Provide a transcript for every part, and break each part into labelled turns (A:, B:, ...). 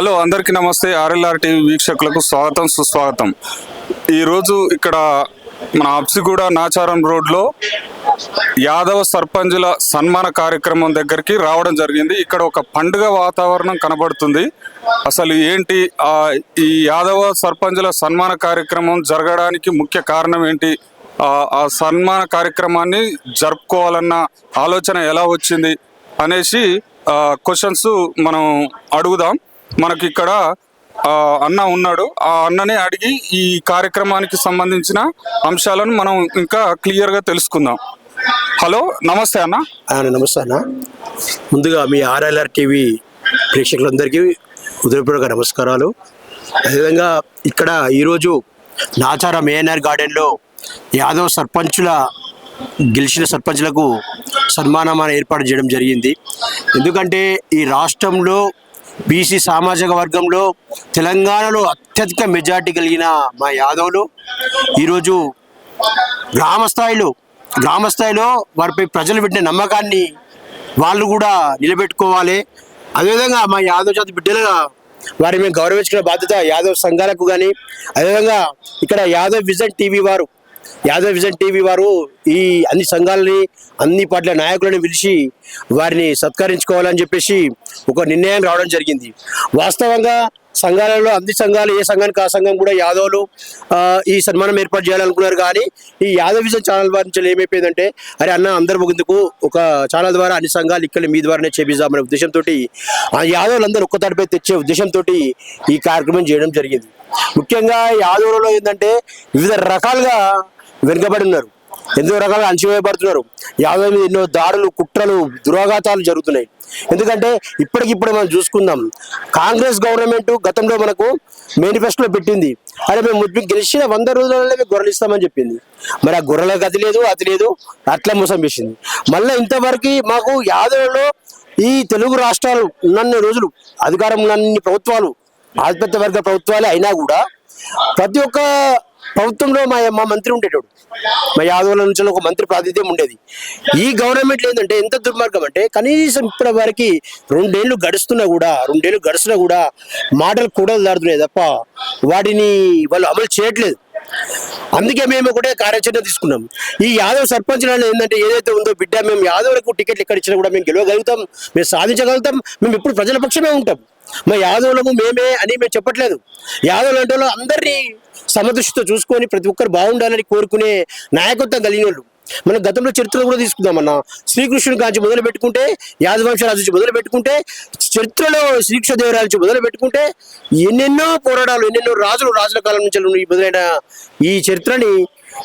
A: Hello అందరికీ నమస్తే. RLR TV వీక్షకులకు స్వాగతం సుస్వాగతం. ఈరోజు ఇక్కడ మన అప్సిగూడ నాచారం రోడ్లో యాదవ సర్పంచుల సన్మాన కార్యక్రమం దగ్గరికి రావడం జరిగింది. ఇక్కడ ఒక పండుగ వాతావరణం కనబడుతుంది. అసలు ఏంటి ఈ యాదవ సర్పంచుల సన్మాన కార్యక్రమం జరగడానికి ముఖ్య కారణం ఏంటి? ఆ, ఆ సన్మాన కార్యక్రమాన్ని జరుపుకోవాలన్న ఆలోచన ఎలా వచ్చింది అనేసి క్వశ్చన్స్ మనం అడుగుదాం. మనకి ఇక్కడ అన్న ఉన్నాడు. ఆ అన్నని అడిగి ఈ కార్యక్రమానికి సంబంధించిన అంశాలను మనం ఇంకా క్లియర్గా తెలుసుకుందాం. హలో నమస్తే అన్న.
B: నమస్తే అన్న. ముందుగా మీ ఆర్ఎల్ఆర్ టీవీ ప్రేక్షకులందరికీ ఉదయపూర్వక నమస్కారాలు. అదేవిధంగా ఇక్కడ ఈరోజు నాచారం ఏఎన్ఆర్ గార్డెన్లో యాదవ్ సర్పంచుల గెలిచిన సర్పంచులకు సన్మానం ఏర్పాటు చేయడం జరిగింది. ఎందుకంటే ఈ రాష్ట్రంలో బీసీ సామాజిక వర్గంలో తెలంగాణలో అత్యధిక మెజార్టీ కలిగిన మా యాదవులు. ఈరోజు గ్రామ స్థాయిలో గ్రామ స్థాయిలో వారిపై ప్రజలు పెట్టిన నమ్మకాన్ని వాళ్ళు కూడా నిలబెట్టుకోవాలి. అదేవిధంగా మా యాదవ్ జాతి బిడ్డలుగా వారి మేము గౌరవించుకునే బాధ్యత యాదవ్ సంఘాలకు కానీ అదేవిధంగా ఇక్కడ యాదవ్ విజన్ టీవీ వారు యాదవ్ విజన్ టీవీ వారు ఈ అన్ని సంఘాలని అన్ని పార్టీల నాయకులను పిలిచి వారిని సత్కరించుకోవాలని చెప్పేసి ఒక నిర్ణయం రావడం జరిగింది. వాస్తవంగా సంఘాలలో అన్ని సంఘాలు ఏ సంఘానికి ఆ సంఘం కూడా యాదవులు ఈ సన్మానం ఏర్పాటు చేయాలనుకున్నారు. కానీ ఈ యాదవ్ ఛానల్ వారి నుంచి ఏమైపోయిందంటే అరే అన్న అందరు ముగిందుకు ఒక ఛానల్ ద్వారా అన్ని సంఘాలు ఇక్కడ మీ ద్వారానే చేపిద్దామనే ఉద్దేశంతో ఆ యాదవులందరూ ఒక్క తాటిపై తెచ్చే ఉద్దేశంతో ఈ కార్యక్రమం చేయడం జరిగింది. ముఖ్యంగా యాదవులలో ఏంటంటే వివిధ రకాలుగా వెనుకబడి ఉన్నారు. ఎన్నో రకాలుగా అణచివేయబడుతున్నారు. యాదవ మీద ఎన్నో దాడులు కుట్రలు దురాఘాతాలు జరుగుతున్నాయి. ఎందుకంటే ఇప్పటికిప్పుడు మనం చూసుకుందాం. కాంగ్రెస్ గవర్నమెంట్ గతంలో మనకు మేనిఫెస్టోలో పెట్టింది. అరే మేము ముద్దు గెలిచిన వంద రోజులలో మేము గొర్రెలు ఇస్తామని చెప్పింది. మరి ఆ గొర్రెలకు అది లేదు అది లేదు అట్లా మోసం చేసింది. మళ్ళీ ఇంతవరకు మాకు యాదవులలో ఈ తెలుగు రాష్ట్రాలు ఉన్నన్ని రోజులు అధికారం ఉన్నన్ని ప్రభుత్వాలు ఆధిపత్య వర్గ ప్రభుత్వాలే అయినా కూడా ప్రతి ఒక్క ప్రభుత్వంలో మా మా మంత్రి ఉండేటోడు. మా యాదవుల నుంచి ఒక మంత్రి ప్రాతినిధ్యం ఉండేది. ఈ గవర్నమెంట్ ఏంటంటే ఎంత దుర్మార్గం అంటే కనీసం ఇప్పటి వరకు రెండేళ్ళు గడుస్తున్నా కూడా రెండేళ్ళు గడుస్తున్నా కూడా మాటలు కూడా దాడుతున్నాయి తప్ప వాటిని వాళ్ళు అమలు చేయట్లేదు. అందుకే మేము కూడా కార్యాచరణ తీసుకున్నాం. ఈ యాదవ్ సర్పంచ్ ఏంటంటే ఏదైతే ఉందో బిడ్డ మేము యాదవులకు టికెట్లు ఎక్కడ ఇచ్చినా కూడా మేము గెలవగలుగుతాం మేము సాధించగలుగుతాం మేము ఇప్పుడు ప్రజల పక్షమే ఉంటాం. మా యాదవులము మేమే అని మేము చెప్పట్లేదు. యాదవులు అంటే వాళ్ళు అందరినీ సమదృష్టితో చూసుకొని ప్రతి ఒక్కరు బాగుండాలని కోరుకునే నాయకత్వం కలిగిన వాళ్ళు మనం గతంలో చరిత్ర కూడా తీసుకుందామన్న. శ్రీకృష్ణుని కాంచి మొదలు పెట్టుకుంటే యాదవంశరాజు నుంచి మొదలు పెట్టుకుంటే చరిత్రలో శ్రీకృష్ణదేవరాయల నుంచి మొదలు పెట్టుకుంటే ఎన్నెన్నో పోరాటాలు ఎన్నెన్నో రాజులు రాజుల కాలం నుంచి మొదలైన ఈ చరిత్రని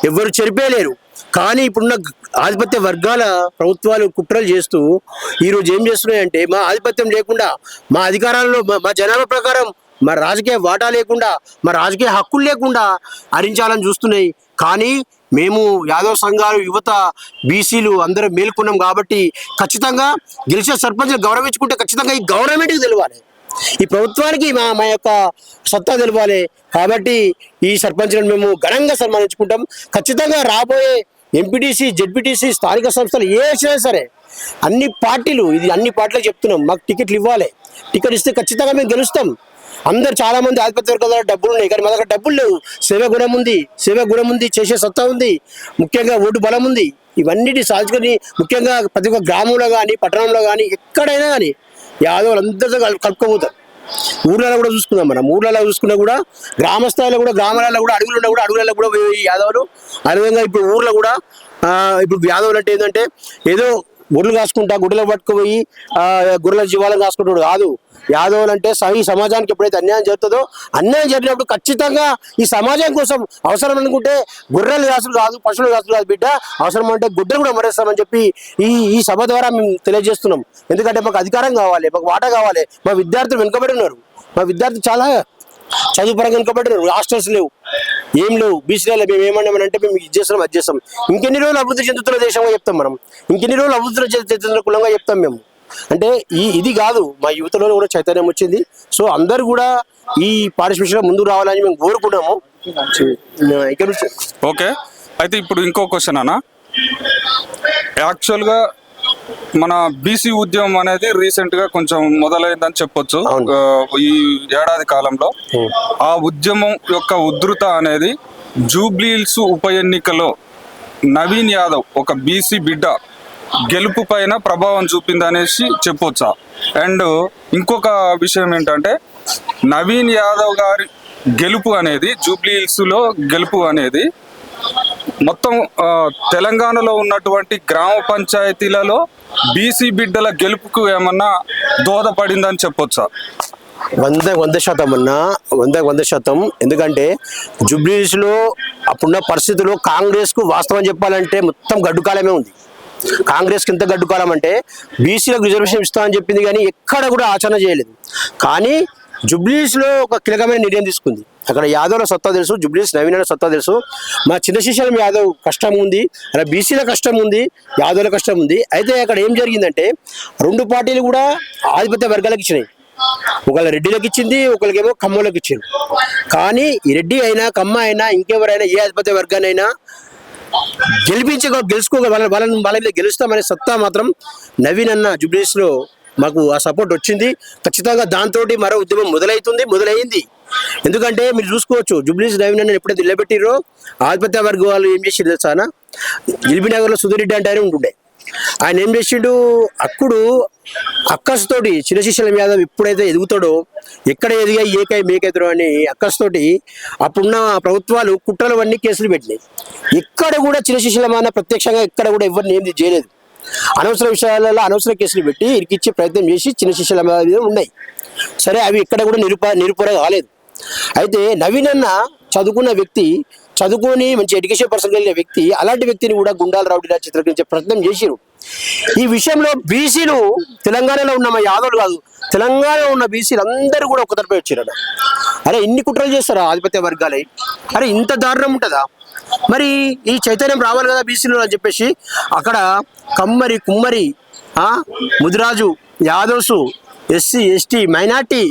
B: ఎవరు చెరిపేయలేరు. కానీ ఇప్పుడున్న ఆధిపత్య వర్గాల ప్రభుత్వాలు కుట్రలు చేస్తూ ఈరోజు ఏం చేస్తున్నాయంటే మా ఆధిపత్యం లేకుండా మా అధికారాల్లో మా- మా జనాభా ప్రకారం మరి రాజకీయ వాటా లేకుండా మా రాజకీయ హక్కులు లేకుండా హరించాలని చూస్తున్నాయి. కానీ మేము యాదవ్ సంఘాలు యువత బీసీలు అందరూ మేల్కొన్నాం కాబట్టి ఖచ్చితంగా గెలిచిన సర్పంచ్లు గౌరవించుకుంటే ఖచ్చితంగా ఈ గవర్నమెంట్కి తెలియాలి ఈ ప్రభుత్వానికి మా మా యొక్క సత్తా తెలవాలి. కాబట్టి ఈ సర్పంచ్లను మేము ఘనంగా సన్మానించుకుంటాం. ఖచ్చితంగా రాబోయే ఎంపీటీసీ జెడ్పీటీసీ స్థానిక సంస్థలు ఏ వచ్చినా సరే అన్ని పార్టీలు ఇది అన్ని పార్టీలకు చెప్తున్నాం. మాకు టికెట్లు ఇవ్వాలి. టికెట్ ఇస్తే ఖచ్చితంగా మేము గెలుస్తాం. అందరు చాలా మంది ఆధిపత్య వర్గాల డబ్బులు ఉన్నాయి. కానీ మా దగ్గర డబ్బులు లేవు. సేవ గుణం ఉంది. సేవ గుణం ఉంది. చేసే సత్తా ఉంది. ముఖ్యంగా ఓటు బలం ఉంది. ఇవన్నిటి సాధించుకొని ముఖ్యంగా ప్రతి ఒక్క గ్రామంలో కానీ పట్టణంలో కానీ ఎక్కడైనా కానీ యాదవులు అందరితో కలు- కలుపుకోబోతారు ఊర్లలో కూడా చూసుకుందాం మనం. ఊర్లలో చూసుకున్నా కూడా గ్రామ స్థాయిలో కూడా గ్రామాలలో కూడా అడవులు ఉన్నా కూడా అడవులలో కూడా ఈ యాదవులు. అదేవిధంగా ఇప్పుడు ఊర్లో కూడా ఇప్పుడు యాదవులు అంటే ఏంటంటే ఏదో గుడ్లు కాసుకుంటా గుడ్డలో పట్టుకుపోయి గుర్రెల గొర్రెల జీవాలను కాసుకుంటాడు కాదు. యాదవులు అంటే ఈ సమాజానికి ఎప్పుడైతే అన్యాయం జరుగుతుందో అన్యాయం జరిగినప్పుడు ఖచ్చితంగా ఈ సమాజం కోసం అవసరం అనుకుంటే గొర్రెలు కాసులు కాదు పశువులు కాసులు కాదు బిడ్డ. అవసరం అంటే గుడ్డలు కూడా మరేస్తామని చెప్పి ఈ ఈ సభ ద్వారా మేము తెలియజేస్తున్నాం. ఎందుకంటే మాకు అధికారం కావాలి మాకు వాటా కావాలి. మా విద్యార్థులు వెనుకబడి ఉన్నారు. మా విద్యార్థులు చాలా చదువు పరంగా వెనుకబడి హాస్టల్స్ లేవు. ఏం లేవు. బీసీలలో మేము ఏమన్నామంటే మేము ఇది చేస్తాం అది చేస్తాం ఇంకెన్ని రోజులు అభివృద్ధి చెందుతున్న దేశంగా చెప్తాం మనం. ఇంకెన్ని రోజులు అభివృద్ధి చెందుతున్న కులంగా చెప్తాం మేము. అంటే ఈ ఇది కాదు మా యువతలో కూడా చైతన్యం వచ్చింది. సో అందరు కూడా ఈ పారిశ్రామిక ముందుకు రావాలని మేము కోరుకున్నాము ఇక్కడ
A: ఓకే. అయితే ఇప్పుడు ఇంకో క్వశ్చన్ అన్న. యాక్చువల్గా మన బీసీ ఉద్యమం అనేది రీసెంట్గా కొంచెం మొదలైందని చెప్పొచ్చు. ఈ ఏడాది కాలంలో ఆ ఉద్యమం యొక్క ఉధృత అనేది జూబ్లీహిల్స్ ఉప ఎన్నికలో నవీన్ యాదవ్ ఒక బీసీ బిడ్డ గెలుపు పైన ప్రభావం చూపిందనేసి చెప్పొచ్చా? అండ్ ఇంకొక విషయం ఏంటంటే నవీన్ యాదవ్ గారి గెలుపు అనేది జూబ్లీహిల్స్లో గెలుపు అనేది మొత్తం తెలంగాణలో ఉన్నటువంటి గ్రామ పంచాయతీలలో బీసీ బిడ్డల గెలుపుకు ఏమన్నా దోహదపడిందని చెప్పొచ్చా?
B: వంద వంద శాతం అన్న. వంద వంద శాతం. ఎందుకంటే జూబ్లీస్లో అప్పుడున్న పరిస్థితుల్లో కాంగ్రెస్కు వాస్తవం చెప్పాలంటే మొత్తం గడ్డుకాలమే ఉంది. కాంగ్రెస్కి ఎంత గడ్డుకాలం అంటే బీసీలకు రిజర్వేషన్ ఇస్తామని చెప్పింది కానీ ఎక్కడ కూడా ఆచరణ చేయలేదు. కానీ జుబ్లీస్లో ఒక కీలకమైన నిర్ణయం తీసుకుంది. అక్కడ యాదవ్ల సత్తా తెలుసు జుబ్లీస్ నవీన సత్తా తెలుసు. మా చిన్న శిష్యులం యాదవ్ కష్టం ఉంది అలా బీసీల కష్టం ఉంది యాదవ్ల కష్టం ఉంది. అయితే అక్కడ ఏం జరిగిందంటే రెండు పార్టీలు కూడా ఆధిపత్య వర్గాలకు ఇచ్చినాయి. ఒకళ్ళ రెడ్డిలకు ఇచ్చింది ఒకరికేమో కమ్మలకు ఇచ్చింది. కానీ రెడ్డి అయినా కమ్మ అయినా ఇంకెవరైనా ఏ ఆధిపత్య వర్గానైనా గెలిపించ గెలుచుకోగల వాళ్ళ వాళ్ళని వాళ్ళ మీద గెలుస్తామనే సత్తా మాత్రం నవీన్ అన్న జుబ్లీస్లో మాకు ఆ సపోర్ట్ వచ్చింది. ఖచ్చితంగా దాంతో మరో ఉద్యమం మొదలవుతుంది మొదలైంది. ఎందుకంటే మీరు చూసుకోవచ్చు జుబ్లీస్ నవీన్ ఎప్పుడైతే నిలబెట్టిరో ఆధిపత్య వర్గం వాళ్ళు ఏం చేసి తెలుసానా ఎల్బీ నగర్లో సుధీరెడ్డి అంటే ఆయన ఉంటుండే. ఆయన ఏం చేసిండు? అప్పుడు అక్కస్తోటి చిన్న యాదవ్ ఎప్పుడైతే ఎదుగుతాడో ఎక్కడ ఎదిగా ఏకై మేకెదురు అని అక్కస్తోటి అప్పుడున్న ప్రభుత్వాలు కుట్రలు అన్ని కేసులు పెట్టినాయి. ఇక్కడ కూడా చిన్న మాన ప్రత్యక్షంగా ఇక్కడ కూడా ఎవరిని ఏం చేయలేదు. అనవసర విషయాలలో అనవసర కేసులు పెట్టి ఇరికిచ్చే ప్రయత్నం చేసి చిన్న శిష్యుల మీద ఉన్నాయి. సరే అవి ఇక్కడ కూడా నిరుప నిరుపర కాలేదు. అయితే నవీన్ అన్న చదువుకున్న వ్యక్తి చదువుకొని మంచి ఎడ్యుకేషన్ పర్సన్ కలిగిన వ్యక్తి అలాంటి వ్యక్తిని కూడా గుండాల రౌడీలా చిత్రీకరించే ప్రయత్నం చేసిరు ఈ విషయంలో బీసీలు తెలంగాణలో ఉన్న మా యాదవులు కాదు తెలంగాణలో ఉన్న బీసీలు అందరూ కూడా ఒక తరపే వచ్చారు అరే ఇన్ని కుట్రలు చేస్తారా ఆధిపత్య వర్గాలే? అరే ఇంత దారుణం ఉంటుందా? మరి ఈ చైతన్యం రావాలి కదా బీసీలో అని చెప్పేసి అక్కడ కమ్మరి కుమ్మరి ముదిరాజు యాదవ్సు ఎస్సీ ఎస్టీ మైనార్టీ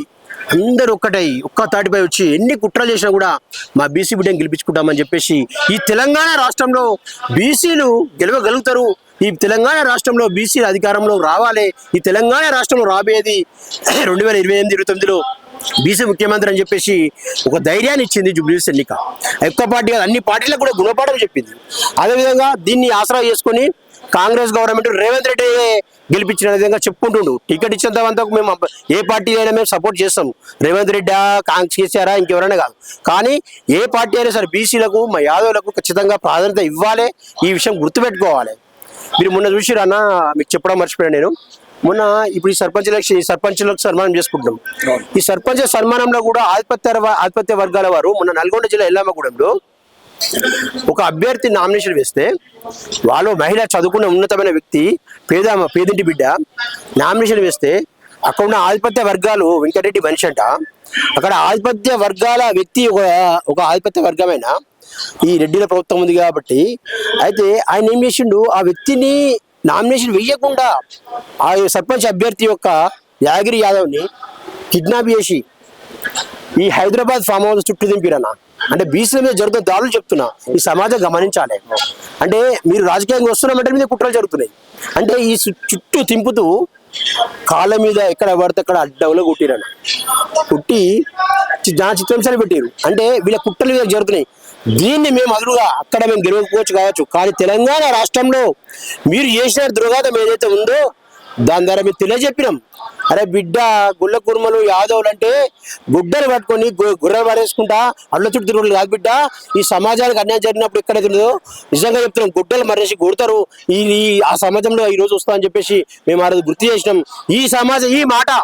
B: అందరూ ఒక్కటై ఒక్క తాటిపై వచ్చి ఎన్ని కుట్రలు చేసినా కూడా మా బీసీ బిడ్డను గెలిపించుకుంటామని చెప్పేసి ఈ తెలంగాణ రాష్ట్రంలో బీసీలు గెలవగలుగుతారు. ఈ తెలంగాణ రాష్ట్రంలో బీసీలు అధికారంలో రావాలి. ఈ తెలంగాణ రాష్ట్రంలో రాబోయేది రెండు వేల ఇరవై ఎనిమిది ఇరవై తొమ్మిదిలో బీసీ ముఖ్యమంత్రి అని చెప్పేసి ఒక ధైర్యాన్ని ఇచ్చింది జుబ్లీస్ ఎన్నిక. ఎక్కువ పార్టీ అన్ని పార్టీలకు కూడా గుణపాఠం చెప్పింది. అదేవిధంగా దీన్ని ఆసరా చేసుకొని కాంగ్రెస్ గవర్నమెంట్ రేవంత్ రెడ్డి గెలిపించిన విధంగా చెప్పుకుంటుండు. టికెట్ ఇచ్చేంత వరకు మేము ఏ పార్టీ అయినా మేము సపోర్ట్ చేస్తాం. రేవంత్ రెడ్డి కాంగ్రెస్ కేసీఆర్ ఇంకెవరైనా కాదు. కానీ ఏ పార్టీ అయినా సరే బీసీలకు మా యాదవులకు ఖచ్చితంగా ప్రాధాన్యత ఇవ్వాలి. ఈ విషయం గుర్తుపెట్టుకోవాలి. మీరు మొన్న చూసిరు అన్న మీకు చెప్పడం మర్చిపోయాను నేను. మొన్న ఇప్పుడు ఈ సర్పంచ్ ఎలక్షన్ ఈ సర్పంచులకు సన్మానం చేసుకుంటున్నాం. ఈ సర్పంచ్ సన్మానంలో కూడా ఆధిపత్య ఆధిపత్య వర్గాల వారు మొన్న నల్గొండ జిల్లా ఎల్లమ్మగూడెంలో ఒక అభ్యర్థి నామినేషన్ వేస్తే వాళ్ళు మహిళ చదువుకున్న ఉన్నతమైన వ్యక్తి పేద పేదింటి బిడ్డ నామినేషన్ వేస్తే అక్కడ ఉన్న ఆధిపత్య వర్గాలు వెంకటరెడ్డి మనిషి అంట. అక్కడ ఆధిపత్య వర్గాల వ్యక్తి ఒక ఒక ఆధిపత్య వర్గమైన? ఈ రెడ్డిల ప్రభుత్వం ఉంది కాబట్టి. అయితే ఆయన ఏం చేసిండు? ఆ వ్యక్తిని నామినేషన్ వేయకుండా ఆ సర్పంచ్ అభ్యర్థి యొక్క యాగిరి యాదవ్ని కిడ్నాప్ చేసి ఈ హైదరాబాద్ ఫామ్ హౌస్ చుట్టూ దింపిరన్నా. అంటే బీసీల మీద జరుగుతున్న దాడులు చెప్తున్నా ఈ సమాజం గమనించాలి. అంటే మీరు రాజకీయంగా వస్తున్నామంటే మీద కుట్రలు జరుగుతున్నాయి. అంటే ఈ చుట్టూ తింపుతూ కాళ్ళ మీద ఎక్కడ పడితే అక్కడ అడ్డంలో కుట్టిరన్న కుట్టి చి- నా చిత్రాంశాలు పెట్టారు అంటే వీళ్ళ కుట్రలు మీద జరుగుతున్నాయి. దీన్ని మేము అదురుగా అక్కడ మేము గెలవకపోవచ్చు కావచ్చు. కానీ తెలంగాణ రాష్ట్రంలో మీరు చేసిన దుర్గాతం ఏదైతే ఉందో దాని ద్వారా మేము తెలియజెప్పినాం. అరే బిడ్డ గుళ్ళ కుర్మలు యాదవులు అంటే గుడ్డలు పట్టుకొని గుర్రలు గుర్రెలు పారేసుకుంటా అల్ల చుట్టూ తిరుగులు కాదు బిడ్డ. ఈ సమాజానికి అన్యాయం జరిగినప్పుడు ఎక్కడైతే ఉందో నిజంగా చెప్తున్నాం గుడ్డలు మరేసి కొడతారు. ఈ ఈ- ఆ సమాజంలో ఈ రోజు వస్తా అని చెప్పేసి మేము ఆ రోజు గుర్తు చేసినాం. ఈ సమాజం ఈ మాట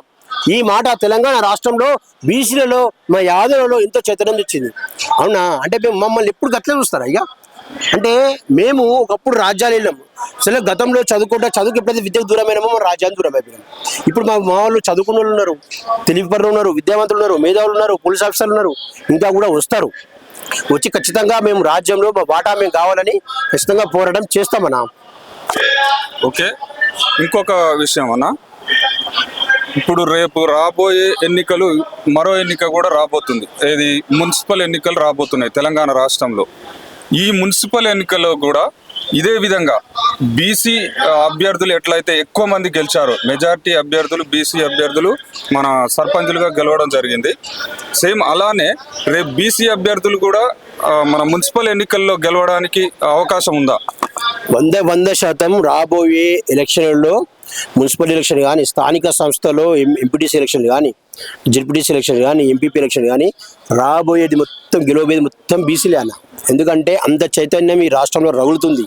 B: ఈ మాట తెలంగాణ రాష్ట్రంలో బీసీలలో మా యాదవులలో ఎంతో చైతన్యం తెచ్చింది. అవునా? అంటే మేము మమ్మల్ని ఎప్పుడు గట్లే చూస్తారా ఇక? అంటే మేము ఒకప్పుడు రాజ్యాలు వెళ్ళాము సరే గతంలో చదువుకుంటే చదువుకు ఎప్పుడైతే విద్యకు దూరమైనామో మనం దూరం అయిపోయినాం ఇప్పుడు మా మా వాళ్ళు చదువుకున్న వాళ్ళు ఉన్నారు తెలివిపరులు ఉన్నారు విద్యావంతులు ఉన్నారు మేధావులు ఉన్నారు పోలీస్ ఆఫీసర్లు ఉన్నారు ఇంకా కూడా వస్తారు. వచ్చి ఖచ్చితంగా మేము రాజ్యంలో మా వాటా మేము కావాలని ఖచ్చితంగా పోరాటం చేస్తామన్నా
A: ఓకే. ఇంకొక విషయం అన్న. ఇప్పుడు రేపు రాబోయే ఎన్నికలు మరో ఎన్నిక కూడా రాబోతుంది. ఏది? మున్సిపల్ ఎన్నికలు రాబోతున్నాయి తెలంగాణ రాష్ట్రంలో. ఈ మున్సిపల్ ఎన్నికల్లో కూడా ఇదే విధంగా బీసీ అభ్యర్థులు ఎట్లయితే ఎక్కువ మంది గెలిచారో మెజార్టీ అభ్యర్థులు బీసీ అభ్యర్థులు మన సర్పంచులుగా గెలవడం జరిగింది. సేమ్ అలానే రేపు బీసీ అభ్యర్థులు కూడా మన మున్సిపల్ ఎన్నికల్లో గెలవడానికి అవకాశం ఉందా?
B: వంద వంద శాతం రాబోయే ఎలక్షన్లలో మున్సిపల్ ఎలక్షన్ కానీ స్థానిక సంస్థలో ఎంపీటీసీ ఎలక్షన్ కానీ జడ్పీటీసీ ఎలక్షన్ కానీ ఎంపీపీ ఎలక్షన్ కానీ రాబోయేది మొత్తం గెలవబోయేది మొత్తం బీసీలే అన్న. ఎందుకంటే అంత చైతన్యం ఈ రాష్ట్రంలో రగులుతుంది.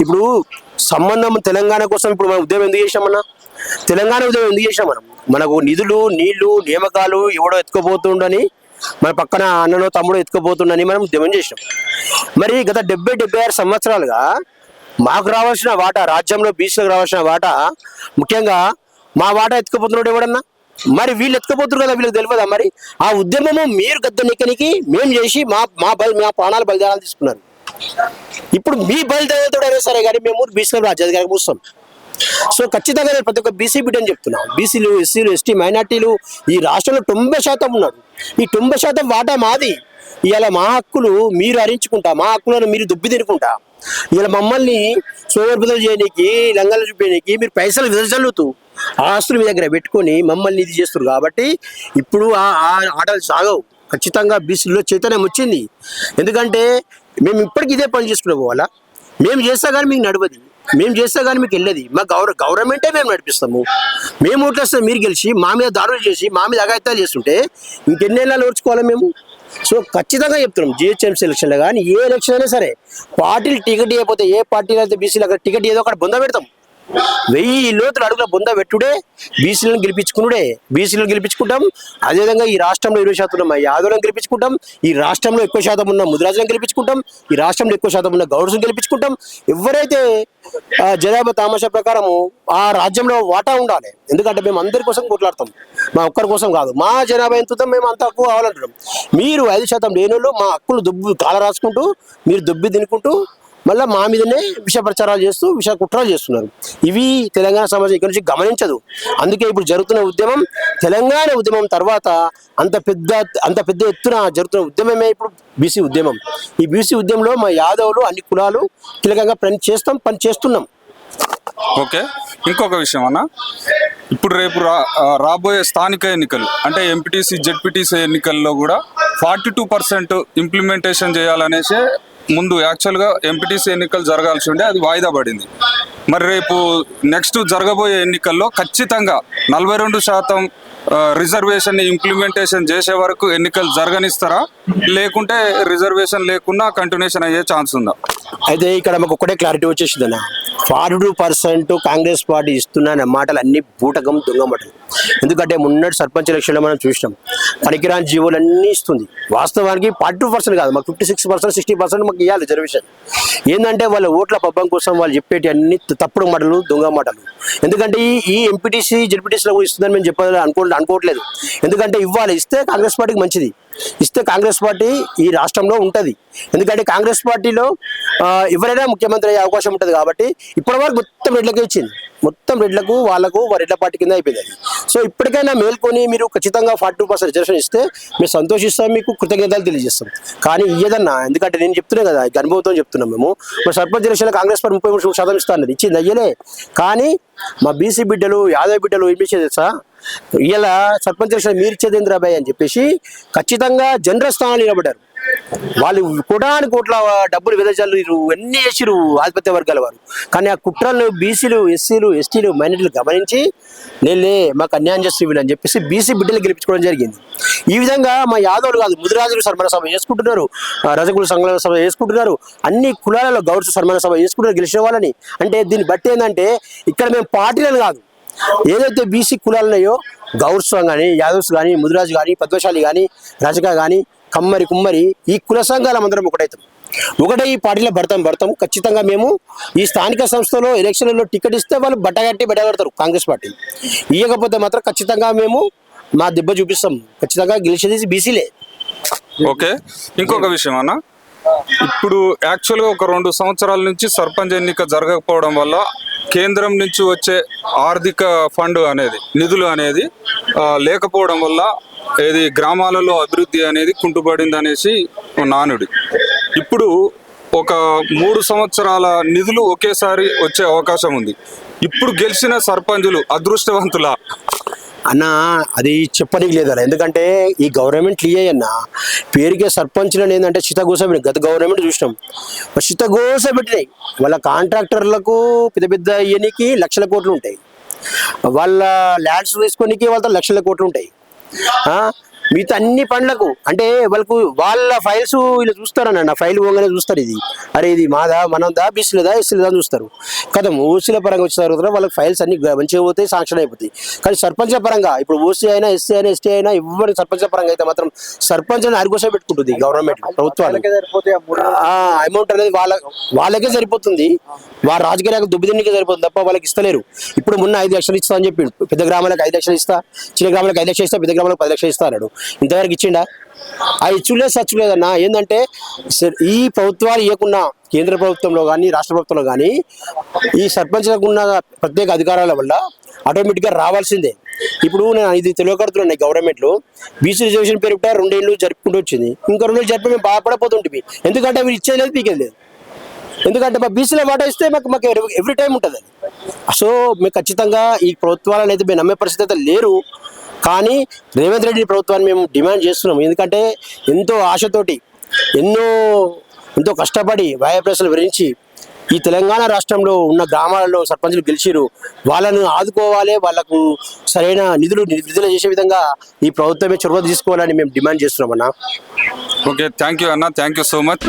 B: ఇప్పుడు సంబంధం తెలంగాణ కోసం ఇప్పుడు మనం ఉద్యమం ఎందుకు చేసామన్నా తెలంగాణ ఉద్యమం ఎందుకు చేసాం మనం? మనకు నిధులు నీళ్ళు నియామకాలు ఎవడో ఎత్తుకుపోతుండని మన పక్కన అన్ననో తమ్ముడో ఎత్తుకుపోతుండని మనం ఉద్యమం చేసినాం మరి గత డెబ్బై డెబ్బై ఆరు సంవత్సరాలుగా మాకు రావాల్సిన వాటా రాజ్యంలో బీసీలకు రావాల్సిన వాటా ముఖ్యంగా మా వాటా ఎత్తుకుపోతున్నాడు ఎవడన్నా? మరి వీళ్ళు ఎత్తుకుపోతున్నారు కదా వీళ్ళకి తెలియదా మరి? ఆ ఉద్యమము మీరు గద్దెనెక్కనికి మేము చేసి మా మా బలి మా ప్రాణాలు బలిదానాలు తీసుకున్నారు. ఇప్పుడు మీ బలిదానాలతోడైనా సరే కానీ మేము బీసీలకు రాజ్యాధికారికి మూస్తాం సో ఖచ్చితంగా నేను ప్రతి ఒక్క బీసీ బిడ్డని చెప్తున్నా. బీసీలు ఎస్సీలు ఎస్టీ మైనార్టీలు ఈ రాష్ట్రంలో తొంభై శాతం ఉన్నారు. ఈ తొంభై శాతం వాటా మాది. ఇవాళ మా హక్కులు మీరు హరించుకుంటా మా హక్కులను మీరు దుబ్బి తినుకుంటా ఇలా మమ్మల్ని సోదరుబుదలు చేయడానికి లంగాలు చూపించడానికి మీరు పైసలు విదజల్లుతూ ఆస్తులు మీ దగ్గర పెట్టుకొని మమ్మల్ని ఇది చేస్తారు కాబట్టి ఇప్పుడు ఆ ఆటలు సాగవు. ఖచ్చితంగా బీసీలో చైతన్యం వచ్చింది. ఎందుకంటే మేము ఇప్పటికి ఇదే పని చేసుకునే పోవాలా మేము చేస్తా కానీ మీకు నడవది. మేము చేస్తా కానీ మీకు వెళ్ళేది. మా గౌర గవర్నమెంటే మేము నడిపిస్తాము. మేము ఓట్లేస్తాం మీరు గెలిచి మా మీద దారులు చేసి మా మీద అగాయితాలు చేస్తుంటే ఇంకెన్నేళ్ళు ఓర్చుకోవాలా మేము? సో ఖచ్చితంగా చెప్తున్నాం జిహెచ్ఎంసీ ఎలక్షన్లో కానీ ఏ ఎలక్షన్ అయినా సరే పార్టీలు టికెట్ ఇవ్వకపోతే ఏ పార్టీలు అయితే బీసీలు అక్కడ టికెట్ ఏదో అక్కడ బొంద పెడతాం. వెయ్యి లోతుల అడుగుల బొంద పెట్టుడే బీసీలను గెలిపించుకునుడే. బీసీలను గెలిపించుకుంటాం. అదేవిధంగా ఈ రాష్ట్రంలో ఇరవై శాతం ఉన్న యాదవులను గెలిపించుకుంటాం. ఈ రాష్ట్రంలో ఎక్కువ శాతం ఉన్న ముదిరాజులను గెలిపించుకుంటాం. ఈ రాష్ట్రంలో ఎక్కువ శాతం ఉన్న గౌరవం గెలిపించుకుంటాం. ఎవరైతే ఆ, జనాభా తామాషా ప్రకారము ఆ రాజ్యంలో వాటా ఉండాలి. ఎందుకంటే మేము అందరి కోసం కొట్లాడతాం. మా ఒక్కరి కోసం కాదు. మా జనాభా ఎంత మేము అంత తక్కువ కావాలంటున్నాం. మీరు ఐదు శాతం లేనోళ్ళు మా హక్కులు దుబ్బు కాల రాసుకుంటూ మీరు దుబ్బి తినుకుంటూ మళ్ళీ మా మీదనే విష ప్రచారాలు చేస్తూ విష కుట్రలు చేస్తున్నారు. ఇవి తెలంగాణ సమాజం ఇక్కడి నుంచి గమనించదు. అందుకే ఇప్పుడు జరుగుతున్న ఉద్యమం తెలంగాణ ఉద్యమం తర్వాత అంత పెద్ద అంత పెద్ద ఎత్తున జరుగుతున్న ఉద్యమమే ఇప్పుడు బీసీ ఉద్యమం. ఈ బీసీ ఉద్యమంలో మా యాదవులు అన్ని కులాలు కీలకంగా పని చేస్తాం పని చేస్తున్నాం.
A: ఓకే. ఇంకొక విషయం అన్న. ఇప్పుడు రేపు రా రాబోయే స్థానిక ఎన్నికలు అంటే ఎంపీటీసీ జెడ్పీటీసీ ఎన్నికల్లో కూడా ఫార్టీ టూ పర్సెంట్ ఇంప్లిమెంటేషన్ చేయాలనేసి ముందు యాక్చువల్గా ఎంపీటీసీ ఎన్నికలు జరగాల్సి ఉండే అది వాయిదా పడింది. మరి రేపు నెక్స్ట్ జరగబోయే ఎన్నికల్లో ఖచ్చితంగా నలభై రెండు శాతం రిజర్వేషన్ ఇంప్లిమెంటేషన్ చేసే వరకు ఎన్నికలు జరగనిస్తారా? లేకుంటే రిజర్వేషన్ లేకుండా కంటిన్యూషన్ అయ్యే ఛాన్స్ ఉందా?
B: అయితే ఇక్కడ మాకు ఒకటే క్లారిటీ వచ్చేసింది అన్న. Forty two percent Congress party ఇస్తున్న మాటలు అన్ని బూటకం దొంగ మాటలు. ఎందుకంటే మొన్నటి సర్పంచ్ ఎలక్షన్లో మనం చూసినాం. పనికిరాని జీవోలు అన్నీ ఇస్తుంది. వాస్తవానికి ఫార్టీ పర్సెంట్ కాదు మాకు fifty six percent sixty percent మాకు ఇవ్వాలి రిజర్వేషన్ ఏంటంటే వాళ్ళ ఓట్ల పబ్బం కోసం వాళ్ళు చెప్పేటి అన్ని తప్పుడు మాటలు దొంగ మాటలు. ఎందుకంటే ఈ ఎంపీటీసీ జెడ్పీటీసీలో ఇస్తుందని మేము చెప్పాలి అనుకో అనుకోవట్లేదు. ఎందుకంటే ఇవ్వాలి ఇస్తే కాంగ్రెస్ పార్టీకి మంచిది. ఇస్తే కాంగ్రెస్ పార్టీ ఈ రాష్ట్రంలో ఉంటుంది. ఎందుకంటే కాంగ్రెస్ పార్టీలో ఎవరైనా ముఖ్యమంత్రి అయ్యే అవకాశం ఉంటుంది కాబట్టి ఇప్పటివరకు మొత్తం రెడ్లకే ఇచ్చింది. మొత్తం రెడ్లకు వాళ్ళకు రెడ్ల పార్టీ కింద అయిపోయింది సో ఇప్పటికైనా మేల్కొని మీరు ఖచ్చితంగా ఫార్టీ టూ పర్సెంట్ రిజర్వేషన్ ఇస్తే మేము సంతోషిస్తాం మీకు కృతజ్ఞతలు తెలియజేస్తాం. కానీ ఇయ్యదన్నా ఎందుకంటే నేను చెప్తున్నా కదా ఈ అనుభవంతో చెప్తున్నాం మేము. మరి సర్పంచ్ ఎలక్షన్లో కాంగ్రెస్ పార్టీ ముప్పై మూడు శాతం ఇస్తాను ఇచ్చింది అయ్యలే కానీ మా బీసీ బిడ్డలు యాదవ్ బిడ్డలు ఏం చేసేది తెలుసా? ఇలా సర్పంచ్ ఎలక్షన్ మీరు ఇచ్చేది ఇంద్రాబాయ్ అని చెప్పేసి ఖచ్చితంగా జనరల్ స్థానాలు నిలబడ్డారు. వాళ్ళు కోటాను కోట్ల డబ్బులు విదజల్లు అన్ని చేసిరు ఆధిపత్య వర్గాల వారు. కానీ ఆ కుట్రలు బీసీలు ఎస్సీలు ఎస్టీలు మైనార్టీలు గమనించి నేలే మాకు అన్యాయం చేస్తే అని చెప్పేసి బీసీ బిడ్డలు గెలిపించుకోవడం జరిగింది. ఈ విధంగా మా యాదవులు కాదు ముదిరాజులు సన్మాన సభ చేసుకుంటున్నారు రజకులు రజకుల సంఘాల సభ చేసుకుంటున్నారు అన్ని కులాలలో గౌరవ సన్మాన సభ చేసుకుంటున్నారు గెలిచిన వాళ్ళని. అంటే దీన్ని బట్టి ఏంటంటే ఇక్కడ మేము పార్టీలను కాదు ఏదైతే బీసీ కులాలు ఉన్నాయో గౌర్స్వం కానీ యాదవ్స్ కానీ ముదిరాజు కానీ పద్మశాలి కానీ రజక కానీ కమ్మరి కుమ్మరి ఈ కుల సంఘాల అందరం ఒకటైతాం. ఒకటే ఈ పార్టీలో భర్తం భర్తం. ఖచ్చితంగా మేము ఈ స్థానిక సంస్థలో ఎలక్షన్లలో టికెట్ ఇస్తే వాళ్ళు బట్టగట్టి బట్టగడతారు కాంగ్రెస్ పార్టీ. ఇవ్వకపోతే మాత్రం ఖచ్చితంగా మేము మా దెబ్బ చూపిస్తాం. ఖచ్చితంగా గెలిచేది బీసీలే.
A: ఓకే. ఇంకొక విషయం అన్న. ఇప్పుడు యాక్చువల్గా ఒక రెండు సంవత్సరాల నుంచి సర్పంచ్ ఎన్నిక జరగకపోవడం వల్ల కేంద్రం నుంచి వచ్చే ఆర్థిక ఫండ్ అనేది నిధులు అనేది లేకపోవడం వల్ల ఏది గ్రామాలలో అభివృద్ధి అనేది కుంటుపడింది అనేసి నానుడి. ఇప్పుడు ఒక మూడు సంవత్సరాల నిధులు ఒకేసారి వచ్చే అవకాశం ఉంది. ఇప్పుడు గెలిచిన సర్పంచులు అదృష్టవంతుల?
B: అన్న అది చెప్పనీకి లేదు అన్న ఎందుకంటే ఈ గవర్నమెంట్ క్లియర్ అన్న పేరుకే సర్పంచ్లను ఏంటంటే చితగోస గత గవర్నమెంట్ చూసినాం. మరి చితగోస పెట్టినాయి వాళ్ళ కాంట్రాక్టర్లకు పెద్ద పెద్ద ఇయనికి లక్షల కోట్లు ఉంటాయి. వాళ్ళ ల్యాండ్స్ తీసుకోనికి వాళ్ళతో లక్షల కోట్లు ఉంటాయి. మిగతా అన్ని పనులకు అంటే వాళ్ళకు వాళ్ళ ఫైల్స్ వీళ్ళు చూస్తారన్న నా ఫైల్ పోగానే చూస్తారు ఇది. అరే ఇది మాదా మనదా బీసీలదా ఎస్సీలదా అని చూస్తారు. కదా ఓసీల పరంగా వచ్చిన తర్వాత వాళ్ళకి ఫైల్స్ అన్ని మంచిగా పోతాయి శాంక్షన్ అయిపోతాయి. కానీ సర్పంచ్ పరంగా ఇప్పుడు ఓసీ అయినా ఎస్సీ అయినా ఎస్టీ అయినా ఎవరి సర్పంచ్ పరంగా అయితే మాత్రం సర్పంచ్ అని అరిగోసే పెట్టుకుంటుంది గవర్నమెంట్ ప్రభుత్వాలు. అమౌంట్ అనేది వాళ్ళ వాళ్ళకే సరిపోతుంది. వాళ్ళ రాజకీయాలకు దుబ్బిదిన్నికే సరిపోతుంది తప్ప వాళ్ళకి ఇస్తలేరు. ఇప్పుడు మొన్న ఐదు లక్షలు ఇస్తా అని చెప్పి పెద్ద గ్రామాలకు ఐదు లక్షలు ఇస్తా చిన్న గ్రామాలకు ఐదు లక్షలు ఇస్తా పెద్ద గ్రామాలకు పది లక్షలు ఇస్తా అన్నాడు. ఇంతవరకు ఇచ్చిండా? ఆ ఇచ్చులే సచ్చులేదన్నా ఏంటంటే ఈ ప్రభుత్వాలు ఇవ్వకుండా కేంద్ర ప్రభుత్వంలో కానీ రాష్ట్ర ప్రభుత్వంలో కానీ ఈ సర్పంచ్లకు ఉన్న ప్రత్యేక అధికారాల వల్ల ఆటోమేటిక్గా రావాల్సిందే. ఇప్పుడు నేను ఇది తెలియకడుతున్నాయి గవర్నమెంట్లు. బీసీ రిజర్వేషన్ పేరుట రెండేళ్ళు జరుపుకుంటూ వచ్చింది. ఇంకా రెండేళ్ళు జరిపి మేము బాధపడపోతుంటుంది ఎందుకంటే మీరు ఇచ్చేది లేదు పీకేది లేదు. ఎందుకంటే మా బీసీలో వాటా ఇస్తే మాకు మాకు ఎవ్రీ టైం ఉంటుంది సో మేము ఖచ్చితంగా ఈ ప్రభుత్వాలను అయితే మేము నమ్మే పరిస్థితి అయితే లేరు. కానీ రేవంత్ రెడ్డి ప్రభుత్వాన్ని మేము డిమాండ్ చేస్తున్నాం. ఎందుకంటే ఎంతో ఆశతోటి ఎన్నో ఎంతో కష్టపడి వాయప్రసలు విరించి ఈ తెలంగాణ రాష్ట్రంలో ఉన్న గ్రామాలలో సర్పంచులు గెలిచిరు వాళ్ళను ఆదుకోవాలి వాళ్ళకు సరైన నిధులు విడుదల చేసే విధంగా ఈ ప్రభుత్వమే చొరవ తీసుకోవాలని మేము డిమాండ్ చేస్తున్నాం అన్న.
A: ఓకే థ్యాంక్ యూ అన్న. Thank you so much.